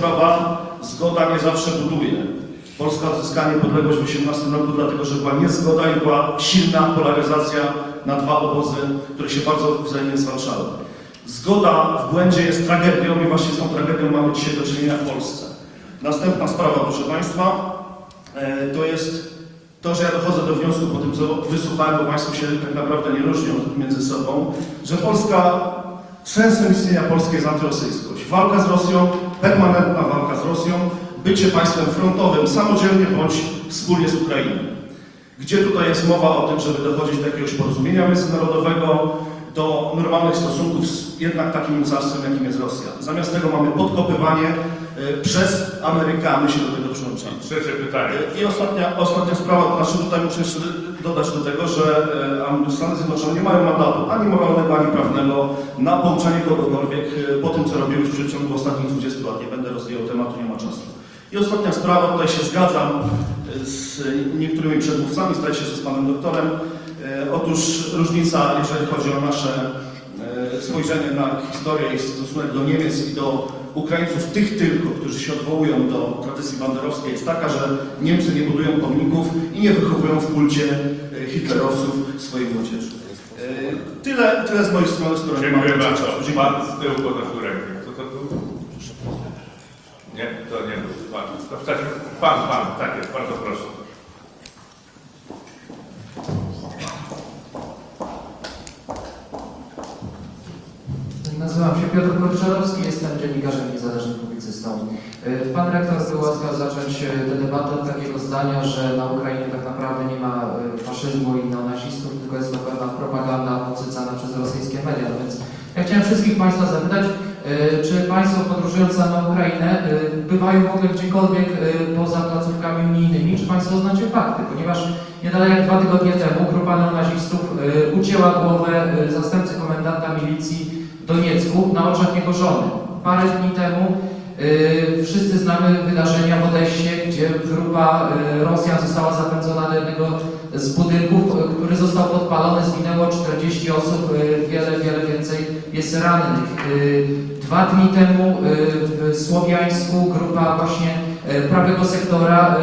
sprawa, zgoda nie zawsze buduje. Polska odzyskała niepodległość w 18 roku, dlatego że była niezgoda i była silna polaryzacja na dwa obozy, które się bardzo wzajemnie zwalczały. Zgoda w błędzie jest tragedią i właśnie z tą tragedią mamy dzisiaj do czynienia w Polsce. Następna sprawa, proszę Państwa, e, to jest to, że ja dochodzę do wniosku po tym, co wysłuchałem, bo Państwo się tak naprawdę nie różnią między sobą, że Polska, sensem istnienia Polski jest antyrosyjskość. Walka z Rosją, permanentna walka z Rosją, bycie państwem frontowym samodzielnie bądź wspólnie z Ukrainą. Gdzie tutaj jest mowa o tym, żeby dochodzić do jakiegoś porozumienia międzynarodowego, do normalnych stosunków z jednak takim mocarstwem, jakim jest Rosja. Zamiast tego mamy podkopywanie e, przez Amerykany się do tego przyłączamy. Trzecie pytanie. I ostatnia, ostatnia sprawa, to znaczy tutaj muszę jeszcze dodać do tego, że e, Stany Zjednoczone nie mają mandatu ani moralnego, ani prawnego na pouczanie kogokolwiek e, po tym, co robiły w przeciągu ostatnich 20 lat. Nie będę rozwijał tematu, nie ma czasu. I ostatnia sprawa, tutaj się zgadzam e, z niektórymi przedmówcami, staję się z panem doktorem. Otóż różnica, jeżeli chodzi o nasze spojrzenie na historię i stosunek do Niemiec i do Ukraińców, tych tylko, którzy się odwołują do tradycji banderowskiej, jest taka, że Niemcy nie budują pomników i nie wychowują w kulcie e, hitlerowców swojej młodzieży. E, Tyle, tyle z mojej strony, z którą Dziękuję bardzo. Pan z tyłu podnosił rękę. Kto to był? Nie, to nie był pan. To w takim, pan, pan, tak jest, bardzo proszę. Nazywam się Piotr Korczarowski, jestem dziennikarzem niezależnym publicystą. Y, Pan rektor był łaskaw zacząć y, tę debatę od takiego zdania, że na Ukrainie tak naprawdę nie ma y, faszyzmu i neonazistów, tylko jest to pewna propaganda podsycana przez rosyjskie media. No więc ja chciałem wszystkich Państwa zapytać, czy Państwo podróżując na Ukrainę bywają w ogóle gdziekolwiek poza placówkami unijnymi, czy Państwo znacie fakty? Ponieważ nie dalej jak dwa tygodnie temu grupa neonazistów ucięła głowę zastępcy komendanta milicji Doniecku na oczach jego żony. Parę dni temu y, wszyscy znamy wydarzenia w Odessie, gdzie grupa y, Rosjan została zapędzona do jednego z budynków, który został podpalony, zginęło 40 osób, y, wiele, wiele więcej jest rannych. Y, dwa dni temu y, w Słowiańsku grupa właśnie prawego sektora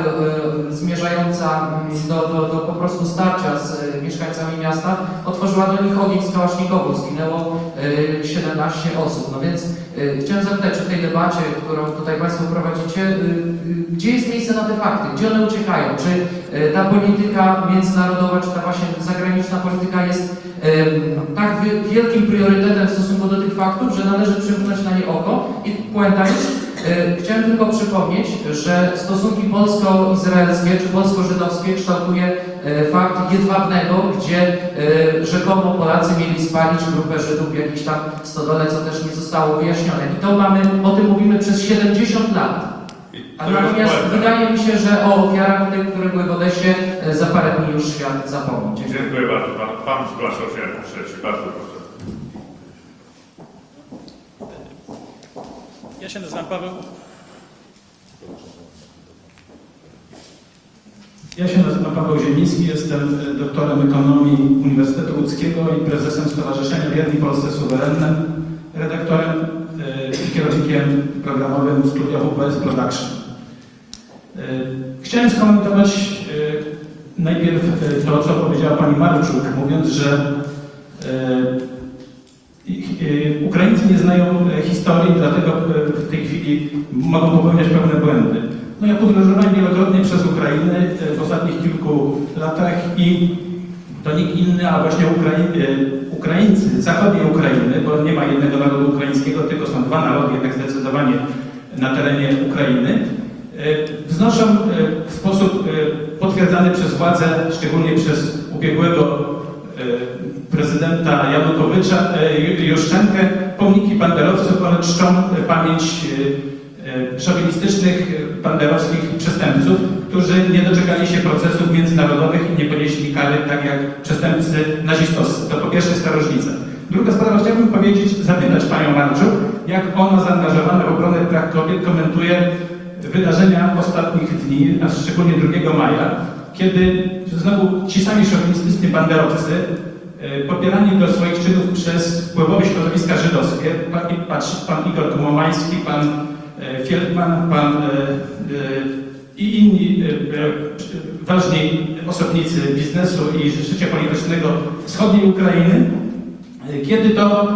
y, y, zmierzająca mm, do, do, do po prostu starcia z mieszkańcami miasta otworzyła do nich ogień z kałasznikową, zginęło y, 17 osób. No więc chciałem zapytać, w tej debacie, którą tutaj Państwo prowadzicie, gdzie jest miejsce na te fakty? Gdzie one uciekają? Czy ta polityka międzynarodowa, czy ta właśnie zagraniczna polityka jest tak wi- wielkim priorytetem w stosunku do tych faktów, że należy przymknąć na nie oko? I puenta chciałem tylko przypomnieć, że stosunki polsko-izraelskie czy polsko-żydowskie kształtuje y, fakt jedwabnego, gdzie y, rzekomo Polacy mieli spalić grupę Żydów w jakiejś tam stodole, co też nie zostało wyjaśnione. I to mamy, o tym mówimy przez 70 lat. A natomiast wydaje mi się, że o ofiarach tych, które były w Odesie, za parę dni już świat zapomni. Dziękuję. Dziękuję bardzo. Pan, pan zgłaszał się jako trzeci. Bardzo proszę. Ja się nazywam Paweł. Ja się nazywam Paweł Ziemiński, jestem e, doktorem ekonomii Uniwersytetu Łódzkiego i prezesem Stowarzyszenia Wierni Polsce Suwerennym, redaktorem e, i kierownikiem programowym studia WPS Production. E, Chciałem skomentować najpierw to, co powiedziała pani Marczuk, mówiąc, że Ukraińcy nie znają e, historii, dlatego e, w tej chwili mogą popełniać pewne błędy. No ja podróżowałem wielokrotnie przez Ukrainę e, w ostatnich kilku latach i to nikt inny, a właśnie Ukrai Ukraińcy, zachodniej Ukrainy, bo nie ma jednego narodu ukraińskiego, tylko są dwa narody, jednak zdecydowanie na terenie Ukrainy, wznoszą w sposób potwierdzany przez władze, szczególnie przez ubiegłego prezydenta Janukowycza, e, Ju- Juszczenkę, pomniki banderowców oraz czczą e, pamięć e, e, szowinistycznych e, banderowskich przestępców, którzy nie doczekali się procesów międzynarodowych i nie ponieśli kary tak jak przestępcy nazistowscy. To po pierwsze jest ta różnica. Druga sprawa, chciałbym powiedzieć, zapytać panią Marczuk, jak ona zaangażowana w obronę praw kobiet komentuje wydarzenia ostatnich dni, a szczególnie 2 maja, kiedy znowu ci sami szowinistyczni banderowcy, e, popierani do swoich czynów przez wpływowe środowiska żydowskie, pan, pan Igor Komomański, pan e, Feldman, pan e, i inni ważni osobnicy biznesu i życia politycznego wschodniej Ukrainy, kiedy to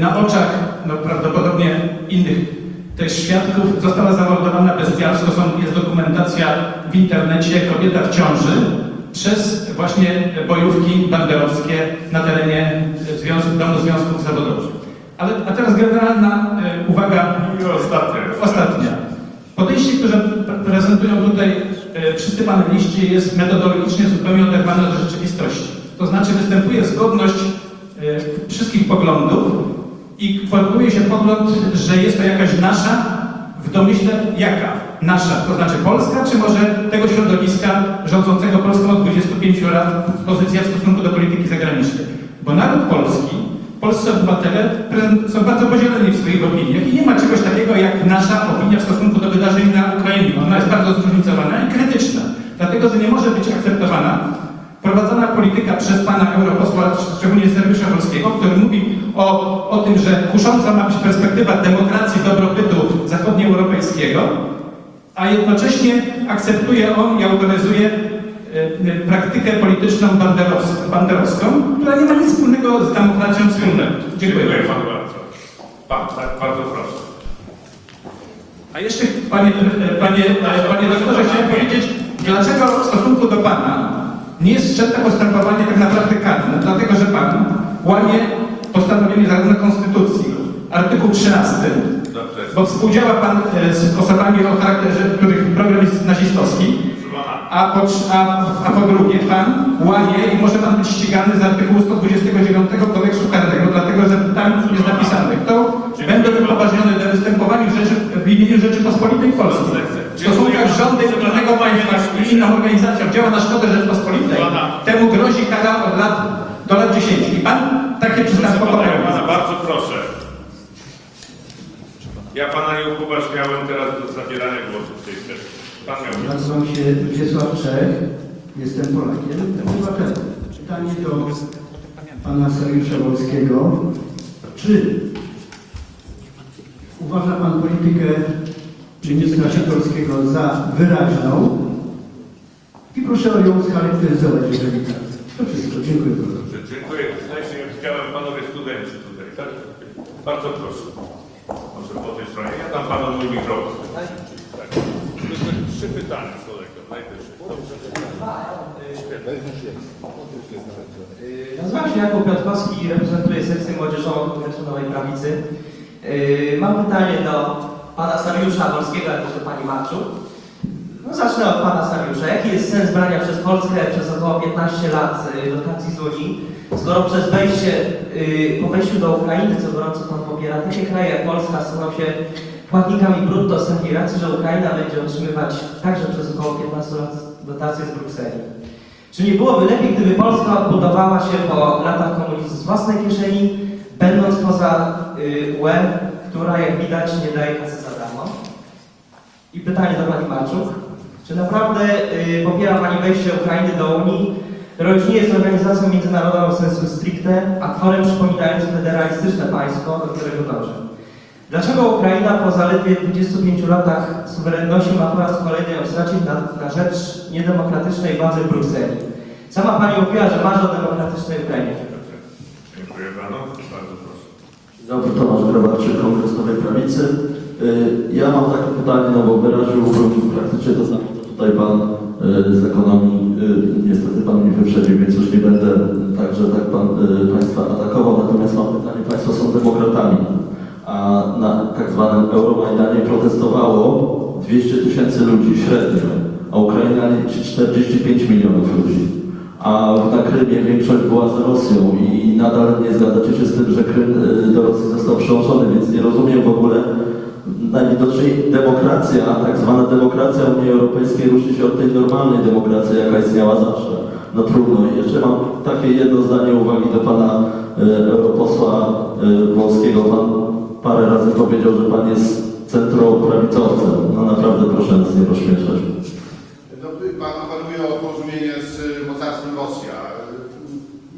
na oczach no, prawdopodobnie innych też świadków została zamordowana bestialsko. Są, jest dokumentacja w internecie kobieta w ciąży przez właśnie bojówki banderowskie na terenie Związku, Domu Związków Zawodowych. Ale, a teraz generalna e, uwaga ostatnia. Ostatnia. Podejście, które prezentują tutaj e, wszyscy paneliści jest metodologicznie zupełnie oderwane od rzeczywistości. To znaczy występuje zgodność e, wszystkich poglądów i formułuje się pogląd, że jest to jakaś nasza, w domyśle jaka? Nasza, to znaczy Polska, czy może tego środowiska rządzącego Polską od 25 lat pozycja w stosunku do polityki zagranicznej? Bo naród polski Polscy obywatele są bardzo podzieleni w swoich opiniach i nie ma czegoś takiego jak nasza opinia w stosunku do wydarzeń na Ukrainie. Ona jest bardzo zróżnicowana i krytyczna, dlatego że nie może być akceptowana prowadzona polityka przez pana europosła, szczególnie Serwisza Polskiego, który mówi o, o tym, że kusząca ma być perspektywa demokracji, dobrobytu zachodnioeuropejskiego, a jednocześnie akceptuje on i autoryzuje e, praktykę polityczną banderowską, banderowską, która nie ma nic wspólnego z demokracją wspólną. Dziękuję. Dziękuję panu bardzo. Pan, tak, bardzo proszę. A jeszcze, panie, e, panie, e, panie doktorze, chciałem powiedzieć, dlaczego w stosunku do pana nie jest wszczęte postępowanie tak naprawdę karne? Dlatego, że pan łamie postanowienie zarówno Konstytucji, artykuł 13, Dobrze. bo współdziała pan e, z osobami o charakterze, których program jest nazistowski, a po, a, a po drugie, pan łamie i może pan być ścigany z artykułu 129 kodeksu karnego, dlatego że tam jest napisane, kto będę upoważniony do występowania w, rzeczy, w imieniu Rzeczypospolitej Polskiej. W stosunkach z rządem innego państwa i organizacją działa na szkodę Rzeczypospolitej, temu grozi kara od lat do lat 10. I pan takie ja popełnił. pana bardzo proszę. Ja pana nie upoważniałem teraz do zabierania głosu w tej kwestii. Pan miał głos. Nazywam się Wiesław Czech, jestem Polakiem, obywatelem. Pytanie do pana Sergiusza Wolskiego. Czy uważa pan politykę ministra Sikorskiego za wyraźną? I proszę o ją scharakteryzować, jeżeli tak. To wszystko. Dziękuję bardzo. Dziękuję. Jak widziałem panowie studenci tutaj, tak? Bardzo proszę. Może po tej stronie. Ja dam panu mój mikrofon. Tak. Trzy pytania z kolegą. Najpierw. Dobrze. Nazywam się Jakub Piotrkowski i reprezentuję sekcję młodzieżową Kongresu Nowej Prawicy. Yy, Mam pytanie do pana Sariusza Wolskiego, jak też do pani Marczu. Zacznę od pana Sariusza. Jaki jest sens brania przez Polskę przez około 15 lat yy, dotacji z Unii, skoro przez wejście, yy, po wejściu do Ukrainy, co gorąco pan popiera, takie kraje jak Polska staną się płatnikami brutto z takiej racji, że Ukraina będzie otrzymywać także przez około 15 lat dotacje z Brukseli. Czy nie byłoby lepiej, gdyby Polska odbudowała się po latach komunizmu z własnej kieszeni, będąc poza y, UE, która jak widać nie daje kasy za darmo? I pytanie do Pani Marczuk. Czy naprawdę y, popiera Pani wejście Ukrainy do Unii, która już nie jest organizacją międzynarodową w sensu stricte, a tworem przypominającym federalistyczne państwo, do którego dąży? Dlaczego Ukraina po zaledwie 25 latach suwerenności ma po raz kolejny stracić na, na rzecz niedemokratycznej władzy w Brukseli? Sama Pani mówiła, że marzy o demokratycznej Ukrainie. Dziękuję panu. Bardzo proszę. Dzień dobry, Tomasz Grabarczyk, Kongres Nowej Prawicy. Y, Ja mam takie pytanie, no bo wyraziłbym praktycznie to samo, tutaj Pan y, z ekonomii. y, Niestety Pan mnie wyprzedził, więc już nie będę także tak pan, y, Państwa atakował. Natomiast mam pytanie, Państwo są demokratami, a na tak zwanym Euromajdanie protestowało 200 tysięcy ludzi średnio, a Ukraina liczy 45 milionów ludzi. A na Krymie większość była za Rosją i nadal nie zgadzacie się z tym, że Krym do Rosji został przyłączony, więc nie rozumiem w ogóle najwidoczniej demokracja, tak zwana demokracja Unii Europejskiej różni się od tej normalnej demokracji, jaka istniała zawsze. No trudno. I Jeszcze mam takie jedno zdanie uwagi do pana y, europosła y, Wąskiego. Pan parę razy powiedział, że pan jest centroprawicowcem. No naprawdę proszę nas nie rozśmieszać. No, Pan apeluje o porozumienie z mocarstwem Rosja.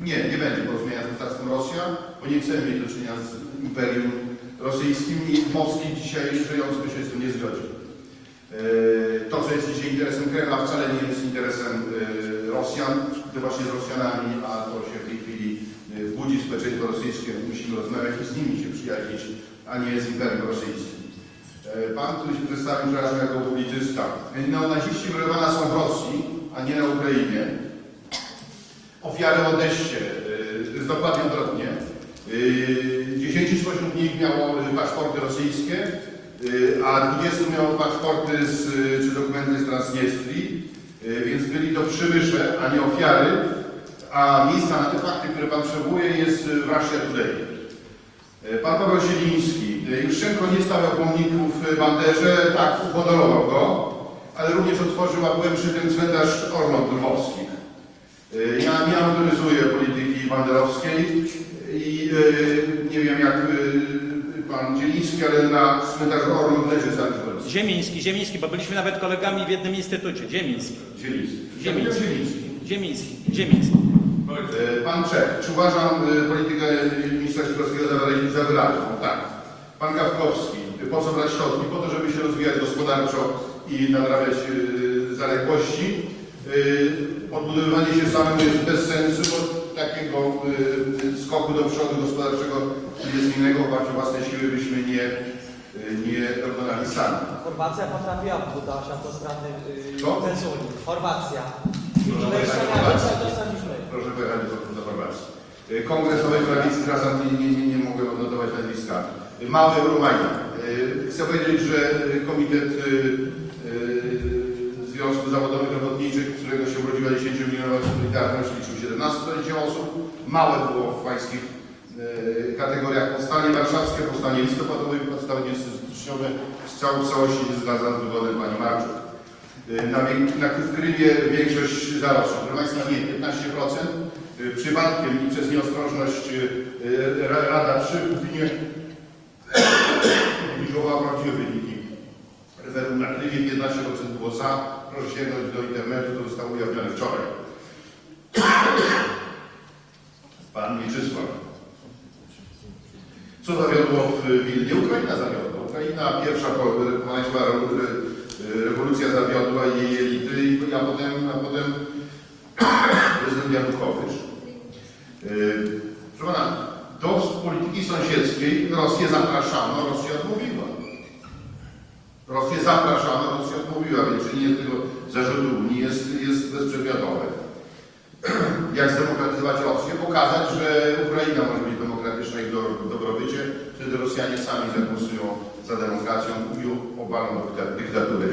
Nie, nie będzie porozumienia z Mocarstwem Rosjan, bo nie chcemy mieć do czynienia z Imperium Rosyjskim i Moskwi dzisiaj żyjąc by się z tym nie zgodził. Yy, To, co jest dzisiaj interesem Kremla, wcale nie jest interesem yy, Rosjan, to właśnie z Rosjanami, a to się w tej chwili yy, budzi społeczeństwo rosyjskie, musimy rozmawiać i z nimi się przyjaźnić, a nie z Imperium Rosyjskim. Pan tu się przedstawił przepraszam, jako publicysta. Neonaziści wyrywana są w Rosji, a nie na Ukrainie. Ofiary yy, to jest dokładnie odwrotnie. Yy, 10 spośród nich miało paszporty rosyjskie, yy, a 20 miało paszporty z, czy dokumenty z Transnistrii, yy, więc byli to przybysze, a nie ofiary, a miejsca na te fakty, które Pan przywołuje jest w Russia Today. Yy, Pan Paweł Siedliński, yy, Juszczenko nie stawiał pomników yy, Banderze, tak, uhonorował go, ale również otworzył, a byłem przy tym cmentarz Orląt Lwowskich. Y, Ja nie autoryzuję polityki banderowskiej i y, nie wiem jak y, pan Dzieliński, ale na cmentarzu Orląt leży Zalewski. Ziemiński, Ziemiński, bo byliśmy nawet kolegami w jednym instytucie. Ziemiński. Zieliński. Dzieliński. Ziemiński, Ziemiński. Y, Pan Czech, czy uważam y, politykę ministra Sikorskiego za wyra- za wyraźną? Tak. Pan Gawkowski, y, po co brać środki? Po to, żeby się rozwijać gospodarczo i nadrabiać y, zaległości. Y, Odbudowywanie się samemu jest bez sensu, takiego y, skoku do przodu gospodarczego inwestycyjnego w oparciu o własne siły byśmy nie, y, nie dokonali sami. Chorwacja potrafiła budować autostrady bez Unii. Chorwacja. Proszę pojechać do Chorwacji. dostaliśmy. Proszę pojechać do, do Chorwacji. Y, Kongres Nowej Prawicy, teraz nie, nie, nie, nie mogę odnotować nazwiska. Y, Mały Rumania. Y, Chcę powiedzieć, że y, Komitet urodziła 10-milionowa Solidarność, liczył 17 osób. Małe było w pańskich y, kategoriach powstanie warszawskie, powstanie listopadowe i powstanie styczniowe. Z całości nie zgadzam z wywodem pani Marczuk. Y, Na, na, w Krymie większość za Rosją. Proszę Państwa, nie, 15%. Y, Przypadkiem i przez nieostrożność y, y, Ra- Rada przy Putinie publikowała prawdziwe wyniki Krymie. 15% było za. Proszę sięgnąć do internetu, to zostało ujawnione wczoraj. Pan Mieczysław. Co zawiodło w Wilnie? Ukraina zawiodła. Ukraina pierwsza państwa re- rewolucja zawiodła jej elity, a potem, a potem prezydent Janukowycz. Yy, Proszę pana, do polityki sąsiedzkiej Rosję zapraszano, Rosja odmówiła. Rosję zapraszano, Rosja odmówiła, więc czynienie tego zarzutu Unii jest, jest bezprzedmiotowe. Jak zdemokratyzować Rosję? Pokazać, że Ukraina może być demokratyczna i w do- w dobrobycie, wtedy Rosjanie sami zagłosują za demokracją i obalą dyktaturę.